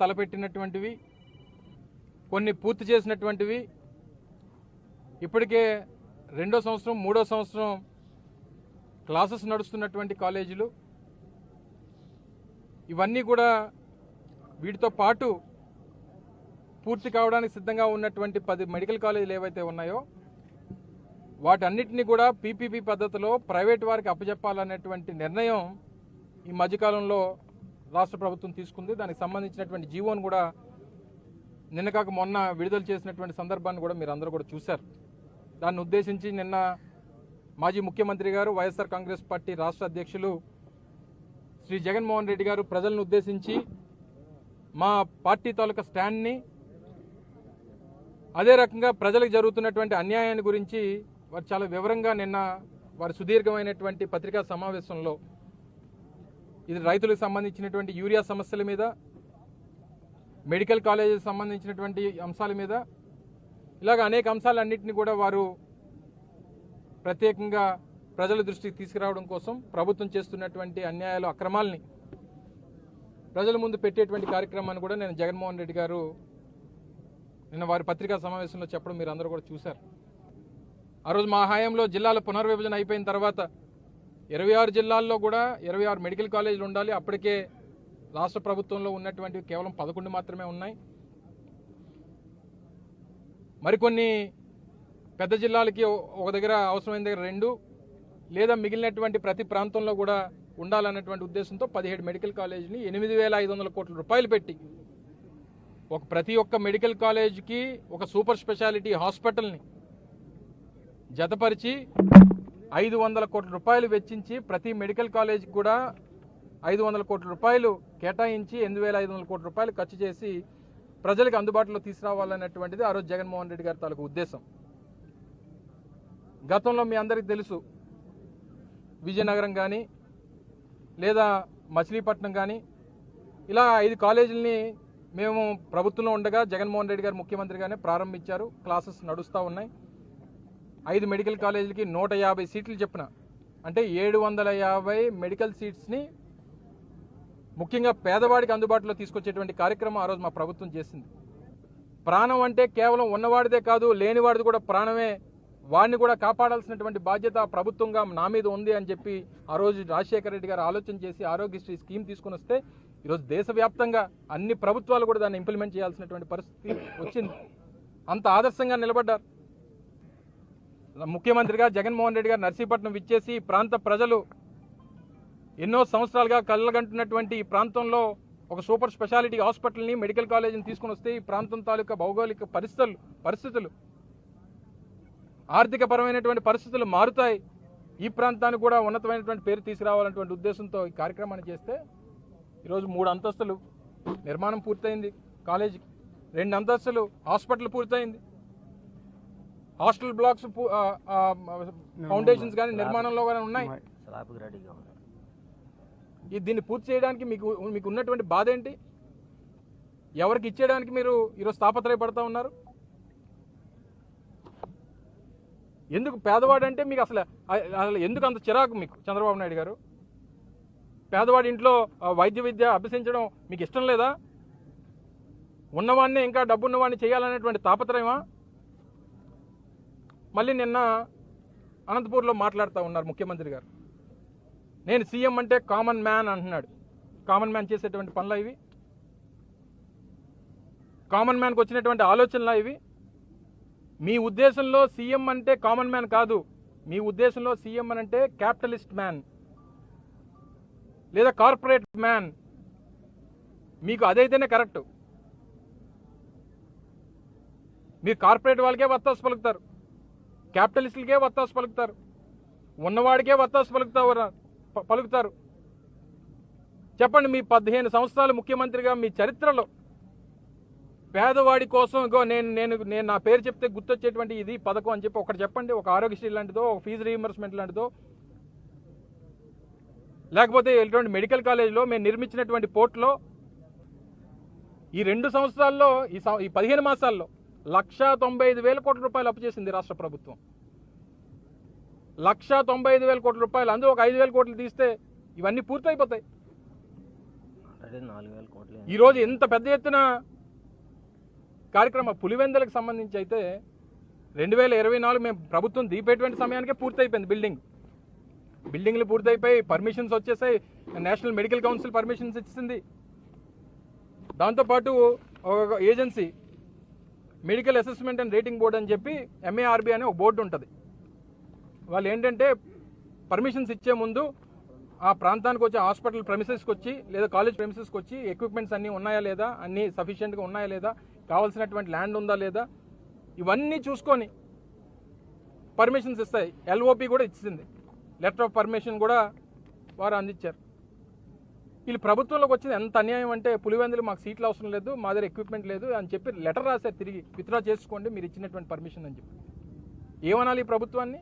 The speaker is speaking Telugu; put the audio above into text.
తలపెట్టినటువంటివి కొన్ని పూర్తి చేసినటువంటివి. ఇప్పటికే రెండో సంవత్సరం మూడో సంవత్సరం క్లాసెస్ నడుస్తున్నటువంటి కాలేజీలు. ఇవన్నీ కూడా వీటితో పాటు పూర్తి కావడానికి సిద్ధంగా ఉన్నటువంటి పది మెడికల్ కాలేజీలు ఏవైతే ఉన్నాయో వాటన్నిటిని కూడా పీపీపీ పద్ధతిలో ప్రైవేట్ వారికి అప్పచెప్పాలనేటువంటి నిర్ణయం ఈ మధ్యకాలంలో రాష్ట్ర ప్రభుత్వం తీసుకుంది. దానికి సంబంధించినటువంటి జీవోను కూడా నిన్న కాక మొన్న విడుదల చేసినటువంటి సందర్భాన్ని కూడా మీరు అందరూ కూడా చూశారు. దాన్ని ఉద్దేశించి నిన్న మాజీ ముఖ్యమంత్రి గారు వైఎస్ఆర్ కాంగ్రెస్ పార్టీ రాష్ట్ర అధ్యక్షులు శ్రీ జగన్మోహన్ రెడ్డి గారు ప్రజలను ఉద్దేశించి మా పార్టీ తాలూకా స్టాండ్ని అదే రకంగా ప్రజలకు జరుగుతున్నటువంటి అన్యాయాన్ని గురించి వారు చాలా వివరంగా నిన్న వారి సుదీర్ఘమైనటువంటి పత్రికా సమావేశంలో ఇది రైతులకు సంబంధించినటువంటి యూరియా సమస్యల మీద మెడికల్ కాలేజీకి సంబంధించినటువంటి అంశాల మీద ఇలాగ అనేక అంశాలన్నింటినీ కూడా వారు ప్రత్యేకంగా ప్రజల దృష్టికి తీసుకురావడం కోసం ప్రభుత్వం చేస్తున్నటువంటి అన్యాయాలు అక్రమాలని ప్రజల ముందు పెట్టేటువంటి కార్యక్రమాన్ని కూడా నేను జగన్మోహన్ రెడ్డి గారు నిన్న వారి పత్రికా సమావేశంలో చెప్పడం మీరు అందరూ కూడా చూశారు. ఆ రోజు మా హయాంలో జిల్లాల పునర్విభజన అయిపోయిన తర్వాత ఇరవై ఆరు జిల్లాల్లో కూడా ఇరవై ఆరు మెడికల్ కాలేజీలు ఉండాలి. అప్పటికే రాష్ట్ర ప్రభుత్వంలో ఉన్నటువంటి కేవలం పదకొండు మాత్రమే ఉన్నాయి. మరికొన్ని పెద్ద జిల్లాలకి ఒక దగ్గర అవసరమైన దగ్గర రెండు లేదా మిగిలినటువంటి ప్రతి ప్రాంతంలో కూడా ఉండాలన్నటువంటి ఉద్దేశంతో పదిహేడు మెడికల్ కాలేజీని ఎనిమిది వేల ఐదు వందల కోట్ల రూపాయలు పెట్టి ఒక ప్రతి ఒక్క మెడికల్ కాలేజీకి ఒక సూపర్ స్పెషాలిటీ హాస్పిటల్ని జతపరిచి ఐదు వందల కోట్ల రూపాయలు వెచ్చించి ప్రతి మెడికల్ కాలేజీకి కూడా ఐదు వందల కోట్ల రూపాయలు కేటాయించి ఎనిమిది వేల ఐదు వందల కోట్ల రూపాయలు ఖర్చు చేసి ప్రజలకు అందుబాటులో తీసుకురావాలన్నటువంటిది ఆ రోజు జగన్మోహన్ రెడ్డి గారి తాలూకు ఉద్దేశం. గతంలో మీ అందరికీ తెలుసు విజయనగరం కానీ లేదా మచిలీపట్నం కానీ ఇలా ఐదు కాలేజీలని మేము ప్రభుత్వంలో ఉండగా జగన్మోహన్ రెడ్డి గారు ముఖ్యమంత్రిగానే ప్రారంభించారు క్లాసెస్ నడుస్తూ ఉన్నాయి. ఐదు మెడికల్ కాలేజీలకి నూట యాభై సీట్లు చెప్పిన. అంటే ఏడు వందల యాభై మెడికల్ సీట్స్ని ముఖ్యంగా పేదవాడికి అందుబాటులో తీసుకొచ్చేటువంటి కార్యక్రమం ఆ రోజు మా ప్రభుత్వం చేసింది. ప్రాణం అంటే కేవలం ఉన్నవాడిదే కాదు లేనివాడిది కూడా ప్రాణమే. వాడిని కూడా కాపాడాల్సినటువంటి బాధ్యత ప్రభుత్వంగా నా మీద ఉంది అని చెప్పి ఆ రోజు రాజశేఖర రెడ్డి గారు ఆలోచన చేసి ఆరోగ్యశ్రీ స్కీమ్ తీసుకుని వస్తే ఈరోజు దేశవ్యాప్తంగా అన్ని ప్రభుత్వాలు కూడా దాన్ని ఇంప్లిమెంట్ చేయాల్సినటువంటి పరిస్థితి వచ్చింది. అంత ఆదర్శంగా నిలబడ్డారు. ముఖ్యమంత్రిగా జగన్మోహన్ రెడ్డి గారు నర్సీపట్నం విచ్చేసి ఈ ప్రాంత ప్రజలు ఎన్నో సంవత్సరాలుగా కళ్ళగంటున్నటువంటి ఈ ప్రాంతంలో ఒక సూపర్ స్పెషాలిటీ హాస్పిటల్ని మెడికల్ కాలేజీని తీసుకుని వస్తే ఈ ప్రాంతం తాలూకా భౌగోళిక పరిస్థితులు పరిస్థితులు ఆర్థిక పరమైనటువంటి పరిస్థితులు మారుతాయి. ఈ ప్రాంతానికి కూడా ఉన్నతమైనటువంటి పేరు తీసుకురావాలన్నటువంటి ఉద్దేశంతో ఈ కార్యక్రమాన్ని చేస్తే ఈరోజు మూడు అంతస్తులు నిర్మాణం పూర్తయింది కాలేజీకి. రెండు అంతస్తులు హాస్పిటల్ పూర్తయింది. హాస్టల్ బ్లాక్స్ ఫౌండేషన్స్ కానీ నిర్మాణంలో కానీ ఉన్నాయి? దీన్ని పూర్తి చేయడానికి మీకు మీకు ఉన్నటువంటి బాధ ఏంటి? ఎవరికి ఇచ్చేయడానికి మీరు ఈరోజు తాపత్రయపడతా ఉన్నారు? ఎందుకు పేదవాడు అంటే మీకు అసలు అసలు ఎందుకు అంత చిరాకు మీకు చంద్రబాబు నాయుడు గారు? పేదవాడి ఇంట్లో వైద్య విద్య అభ్యసించడం మీకు ఇష్టం లేదా? ఉన్నవాడిని ఇంకా డబ్బున్నవాడిని చేయాలనేటువంటి తాపత్రయమా? మళ్ళీ నిన్న అనంతపూర్లో మాట్లాడుతూ ఉన్నారు ముఖ్యమంత్రి గారు. నేను సీఎం అంటే కామన్ మ్యాన్ అంటున్నాడు. కామన్ మ్యాన్ చేసేటువంటి పనులు ఇవి. కామన్ మ్యాన్కి వచ్చినటువంటి ఆలోచనలు ఇవి. మీ ఉద్దేశంలో సీఎం అంటే కామన్ మ్యాన్ కాదు. మీ ఉద్దేశంలో సీఎం అని అంటే క్యాపిటలిస్ట్ మ్యాన్ లేదా కార్పొరేట్ మ్యాన్ మీకు అదైతేనే కరెక్ట్ మీరు కార్పొరేట్ వాళ్ళకే వత్తాసు పలుకుతారు. క్యాపిటలిస్టులకే వత్తాసు పలుకుతారు. ఉన్నవాడికే వత్తాసు పలుకుతారు పలుకుతారు. చెప్పండి మీ పదిహేను సంవత్సరాలు ముఖ్యమంత్రిగా మీ చరిత్రలో పేదవాడి కోసం ఇగో నేను నేను నేను నా పేరు చెప్తే గుర్తొచ్చేటువంటి ఇది పథకం అని చెప్పి ఒకటి చెప్పండి. ఒక ఆరోగ్యశ్రీ లాంటిదో ఒక ఫీజు రీఎంబర్స్మెంట్ లాంటిదో. లేకపోతే ఎటువంటి మెడికల్ కాలేజీలో మేము నిర్మించినటువంటి పోర్ట్లో ఈ రెండు సంవత్సరాల్లో ఈ ఈ పదిహేను మాసాల్లో లక్షా తొంభై ఐదు వేల కోట్ల రూపాయలు అప్పు చేసింది రాష్ట్ర ప్రభుత్వం. లక్షా తొంభై ఐదు వేల కోట్ల రూపాయలు అందులో ఒక ఐదు వేల కోట్లు తీస్తే ఇవన్నీ పూర్తయిపోతాయి. అదే ఈరోజు ఇంత పెద్ద ఎత్తున కార్యక్రమ పులివెందలకు సంబంధించి అయితే రెండు వేల ఇరవై నాలుగు మేము ప్రభుత్వం దీపేటువంటి సమయానికే పూర్తయిపోయింది బిల్డింగ్. బిల్డింగ్లు పూర్తయిపోయి పర్మిషన్స్ వచ్చేసాయి నేషనల్ మెడికల్ కౌన్సిల్ పర్మిషన్స్ ఇచ్చింది. దాంతోపాటు ఒక agency medical assessment and rating board అని చెప్పి ఎంఏఆర్బి అనే ఒక బోర్డు ఉంటుంది. వాళ్ళు ఏంటంటే పర్మిషన్స్ ఇచ్చే ముందు ఆ ప్రాంతానికి వచ్చి హాస్పిటల్ ప్రెమిసెస్కి వచ్చి లేదా కాలేజ్ ప్రెమిసెస్కి వచ్చి ఎక్విప్మెంట్స్ అన్నీ ఉన్నాయా లేదా అన్నీ సఫిషియెంట్గా ఉన్నాయా లేదా కావాల్సినటువంటి ల్యాండ్ ఉందా లేదా ఇవన్నీ చూసుకొని పర్మిషన్స్ ఇస్తాయి. ఎల్ఓపి కూడా ఇచ్చింది. లెటర్ ఆఫ్ పర్మిషన్ కూడా వారు అందించారు. వీళ్ళు ప్రభుత్వంలోకి వచ్చింది ఎంత అన్యాయం అంటే పులివెందులు మాకు సీట్లు అవసరం లేదు మా దగ్గర ఎక్విప్మెంట్ లేదు అని చెప్పి లెటర్ రాశారు తిరిగి విత్డ్రా చేసుకోండి మీరు ఇచ్చినటువంటి పర్మిషన్ అని చెప్పి. ఏమనాలి ఈ ప్రభుత్వాన్ని?